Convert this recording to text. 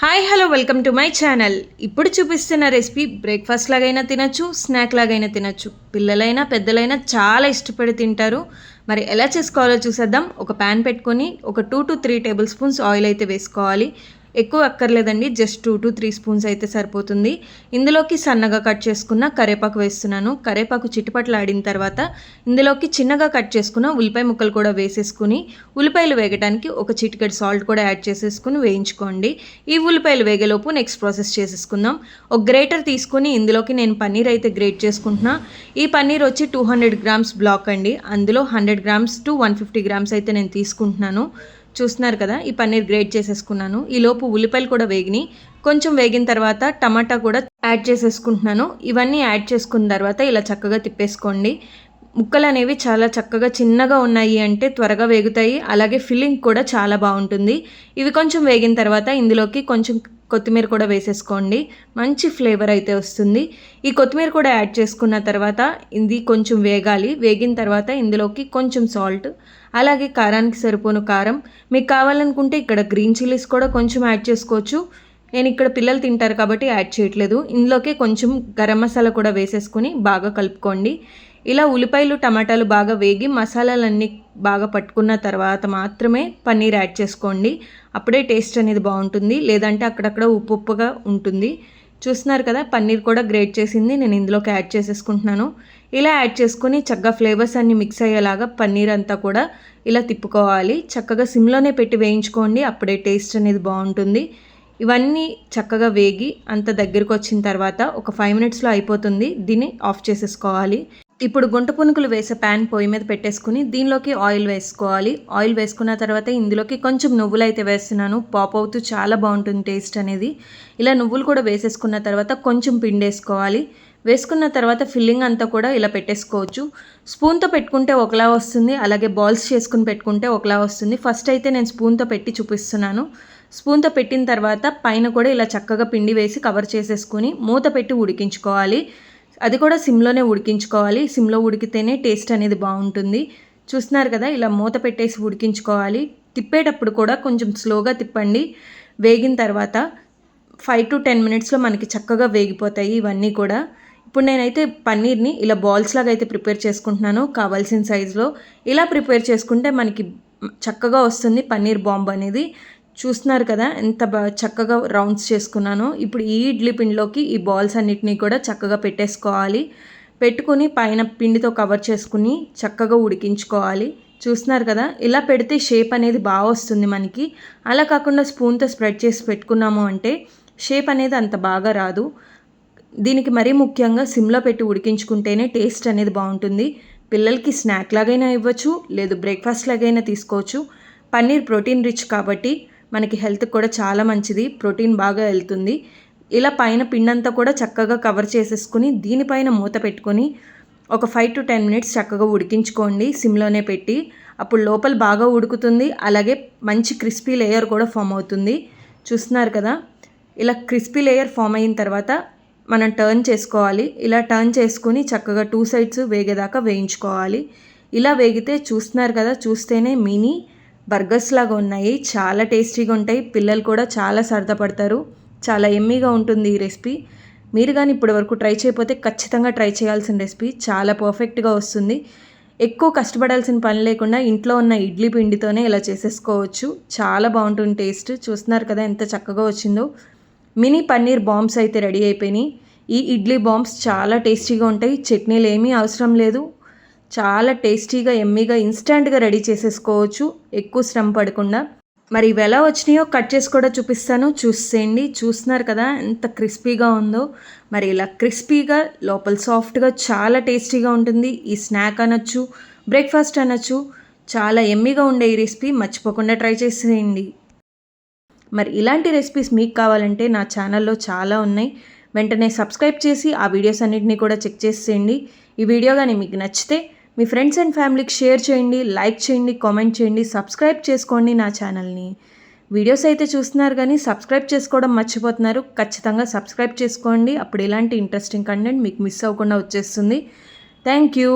Hi hello welcome to my channel. ఇప్పుడు చూపిస్తున్న recipe breakfast లాగైనా తినచ్చు స్నాక్ లాగైనా తినచ్చు. పిల్లలైనా పెద్దలైనా చాలా ఇష్టపడి తింటారు. మరి ఎలా చేసుకోవాలో చూసేద్దాం. ఒక ప్యాన్ పెట్టుకొని ఒక two to three table spoons oil అయితే వేసుకోవాలి. ఎక్కువ అక్కర్లేదండి. Just two to three spoons అయితే సరిపోతుంది. ఇందులోకి సన్నగా కట్ చేసుకున్న కరేపాకు వేస్తున్నాను. కరేపాకు చిట్టుపట్లు ఆడిన తర్వాత ఇందులోకి చిన్నగా కట్ చేసుకున్న ఉల్లిపాయ ముక్కలు కూడా వేసేసుకుని ఉల్లిపాయలు వేగడానికి ఒక చిటికెడ్ సాల్ట్ కూడా యాడ్ చేసేసుకుని వేయించుకోండి. ఈ ఉల్లిపాయలు వేగేలోపు నెక్స్ట్ ప్రాసెస్ చేసేసుకుందాం. ఒక గ్రేటర్ తీసుకుని ఇందులోకి నేను పన్నీర్ అయితే గ్రేట్ చేసుకుంటున్నా. ఈ పన్నీర్ వచ్చి టూ హండ్రెడ్ గ్రామ్స్ బ్లాక్ అండి. అందులో hundred grams to one fifty grams అయితే నేను తీసుకుంటున్నాను. చూస్తున్నారు కదా ఈ పన్నీర్ గ్రేట్ చేసేసుకున్నాను. ఈలోపు ఉల్లిపాయలు కూడా వేగినాయి కొంచెం వేగిన తర్వాత టమాటా కూడా యాడ్ చేసేసుకుంటున్నాను. ఇవన్నీ యాడ్ చేసుకున్న తర్వాత ఇలా చక్కగా తిప్పేసుకోండి. ముక్కలు అనేవి చాలా చక్కగా చిన్నగా ఉన్నాయి అంటే త్వరగా వేగుతాయి. అలాగే ఫిల్లింగ్ కూడా చాలా బాగుంటుంది. ఇవి కొంచెం వేగిన తర్వాత ఇందులోకి కొంచెం కొత్తిమీర కూడా వేసేసుకోండి. మంచి ఫ్లేవర్ అయితే వస్తుంది. ఈ కొత్తిమీర కూడా యాడ్ చేసుకున్న తర్వాత ఇది కొంచెం వేగాలి. వేగిన తర్వాత ఇందులోకి కొంచెం సాల్ట్ అలాగే కారానికి సరిపోను కారం. మీకు కావాలనుకుంటే ఇక్కడ గ్రీన్ చిల్లీస్ కూడా కొంచెం యాడ్ చేసుకోవచ్చు. నేను ఇక్కడ పిల్లలు తింటారు కాబట్టి యాడ్ చేయట్లేదు. ఇందులోకి కొంచెం గరం మసాలా కూడా వేసేసుకుని బాగా కలుపుకోండి. ఇలా ఉల్లిపాయలు టమాటాలు బాగా వేగి మసాలాలన్నీ బాగా పట్టుకున్న తర్వాత మాత్రమే పన్నీర్ యాడ్ చేసుకోండి. అప్పుడే టేస్ట్ అనేది బాగుంటుంది. లేదంటే అక్కడక్కడ ఉప్పు ఉప్పుగా ఉంటుంది. చూస్తున్నారు కదా పన్నీర్ కూడా గ్రేట్ చేసింది. నేను ఇందులోకి యాడ్ చేసేసుకుంటున్నాను. ఇలా యాడ్ చేసుకుని చక్కగా ఫ్లేవర్స్ అన్ని మిక్స్ అయ్యేలాగా పన్నీర్ అంతా కూడా ఇలా తిప్పుకోవాలి. చక్కగా సిమ్లోనే పెట్టి వేయించుకోండి. అప్పుడే టేస్ట్ అనేది బాగుంటుంది. ఇవన్నీ చక్కగా వేగి అంత దగ్గరకు వచ్చిన తర్వాత ఒక ఫైవ్ మినిట్స్లో అయిపోతుంది. దీన్ని ఆఫ్ చేసేసుకోవాలి. ఇప్పుడు గుంట పునుకులు వేసే ప్యాన్ పొయ్యి మీద పెట్టేసుకుని దీనిలోకి ఆయిల్ వేసుకోవాలి. ఆయిల్ వేసుకున్న తర్వాత ఇందులోకి కొంచెం నువ్వులు అయితే వేస్తున్నాను. పాప్ అవుతూ చాలా బాగుంటుంది టేస్ట్ అనేది. ఇలా నువ్వులు కూడా వేసేసుకున్న తర్వాత కొంచెం పిండి వేసుకోవాలి. వేసుకున్న తర్వాత ఫిల్లింగ్ అంతా కూడా ఇలా పెట్టేసుకోవచ్చు. స్పూన్తో పెట్టుకుంటే ఒకలా వస్తుంది. అలాగే బాల్స్ చేసుకుని పెట్టుకుంటే ఒకలా వస్తుంది. ఫస్ట్ అయితే నేను స్పూన్తో పెట్టి చూపిస్తున్నాను. స్పూన్తో పెట్టిన తర్వాత పైన కూడా ఇలా చక్కగా పిండి వేసి కవర్ చేసేసుకొని మూత పెట్టి ఉడికించుకోవాలి. అది కూడా సిమ్లోనే ఉడికించుకోవాలి. సిమ్లో ఉడికితేనే టేస్ట్ అనేది బాగుంటుంది. చూస్తున్నారు కదా ఇలా మూత పెట్టేసి ఉడికించుకోవాలి. తిప్పేటప్పుడు కూడా కొంచెం స్లోగా తిప్పండి. వేగిన తర్వాత ఫైవ్ టు టెన్ మినిట్స్లో మనకి చక్కగా వేగిపోతాయి ఇవన్నీ కూడా. ఇప్పుడు నేనైతే పన్నీర్ని ఇలా బాల్స్ లాగా అయితే ప్రిపేర్ చేసుకుంటున్నాను కావాల్సిన సైజులో. ఇలా ప్రిపేర్ చేసుకుంటే మనకి చక్కగా వస్తుంది పన్నీర్ బాంబ్ అనేది. చూస్తున్నారు కదా ఎంత బాగా చక్కగా రౌండ్స్ చేసుకున్నాను. ఇప్పుడు ఈ ఇడ్లీ పిండిలోకి ఈ బాల్స్ అన్నిటినీ కూడా చక్కగా పెట్టేసుకోవాలి. పెట్టుకుని పైన పిండితో కవర్ చేసుకుని చక్కగా ఉడికించుకోవాలి. చూస్తున్నారు కదా ఇలా పెడితే షేప్ అనేది బాగా వస్తుంది మనకి. అలా కాకుండా స్పూన్తో స్ప్రెడ్ చేసి పెట్టుకున్నాము అంటే షేప్ అనేది అంత బాగా రాదు. దీనికి మరీ ముఖ్యంగా సిమ్లో పెట్టి ఉడికించుకుంటేనే టేస్ట్ అనేది బాగుంటుంది. పిల్లలకి స్నాక్ లాగైనా ఇవ్వచ్చు లేదు బ్రేక్ఫాస్ట్ లాగైనా తీసుకోవచ్చు. పన్నీర్ ప్రోటీన్ రిచ్ కాబట్టి మనకి హెల్త్ కూడా చాలా మంచిది ప్రోటీన్ బాగా వెళ్తుంది. ఇలా పైన పిండంతా కూడా చక్కగా కవర్ చేసేసుకుని దీనిపైన మూత పెట్టుకొని ఒక ఫైవ్ టు టెన్ మినిట్స్ చక్కగా ఉడికించుకోండి సిమ్లోనే పెట్టి. అప్పుడు లోపల బాగా ఉడుకుతుంది అలాగే మంచి క్రిస్పీ లేయర్ కూడా ఫామ్ అవుతుంది. చూస్తున్నారు కదా? ఇలా క్రిస్పీ లేయర్ ఫామ్ అయిన తర్వాత మనం టర్న్ చేసుకోవాలి. ఇలా టర్న్ చేసుకుని చక్కగా టూ సైడ్స్ వేగేదాకా వేయించుకోవాలి. ఇలా వేగితే చూస్తున్నారు కదా? చూస్తేనే మినీ బర్గర్స్ లాగా ఉన్నాయి. చాలా టేస్టీగా ఉంటాయి. పిల్లలు కూడా చాలా సరదా పడతారు. చాలా ఎమ్మీగా ఉంటుంది ఈ రెసిపీ. మీరు కానీ ఇప్పటి వరకు ట్రై చేయకపోతే ఖచ్చితంగా ట్రై చేయాల్సిన రెసిపీ. చాలా పర్ఫెక్ట్గా వస్తుంది. ఎక్కువ కష్టపడాల్సిన పని లేకుండా ఇంట్లో ఉన్న ఇడ్లీ పిండితోనే ఇలా చేసేసుకోవచ్చు. చాలా బాగుంటుంది టేస్ట్. చూస్తున్నారు కదా ఎంత చక్కగా వచ్చిందో. మినీ పన్నీర్ బాంబ్స్ అయితే రెడీ అయిపోయినాయి. ఈ ఇడ్లీ బాంబ్స్ చాలా టేస్టీగా ఉంటాయి. చట్నీలు ఏమీ అవసరం లేదు. చాలా టేస్టీగా ఎమ్మీగా ఇన్స్టెంట్గా రెడీ చేసేసుకోవచ్చు. ఎక్కువ శ్రమ పడకుండా. మరి ఇవి ఎలా వచ్చినాయో కట్ చేసి కూడా చూపిస్తాను. చూసేయండి. చూస్తున్నారు కదా ఎంత క్రిస్పీగా ఉందో. మరి ఇలా క్రిస్పీగా లోపల సాఫ్ట్గా చాలా టేస్టీగా ఉంటుంది. ఈ స్నాక్ అనొచ్చు బ్రేక్ఫాస్ట్ అనొచ్చు చాలా ఎమ్మీగా ఉండే ఈ రెసిపీ మర్చిపోకుండా ట్రై చేసేయండి. మరి ఇలాంటి రెసిపీస్ మీకు కావాలంటే నా ఛానల్లో చాలా ఉన్నాయి. వెంటనే సబ్స్క్రైబ్ చేసి ఆ వీడియోస్ అన్నింటినీ కూడా చెక్ చేసేయండి. ఈ వీడియో కానీ మీకు నచ్చితే మీ ఫ్రెండ్స్ అండ్ ఫ్యామిలీకి షేర్ చేయండి లైక్ చేయండి కామెంట్ చేయండి సబ్స్క్రైబ్ చేసుకోండి నా ఛానల్ని వీడియోస్ అయితే చూస్తున్నారు కానీ సబ్స్క్రైబ్ చేసుకోవడం మర్చిపోతున్నారు. ఖచ్చితంగా సబ్స్క్రైబ్ చేసుకోండి. అప్పుడు ఇలాంటి ఇంట్రెస్టింగ్ కంటెంట్ మీకు మిస్ అవ్వకుండా వచ్చేస్తుంది. Thank you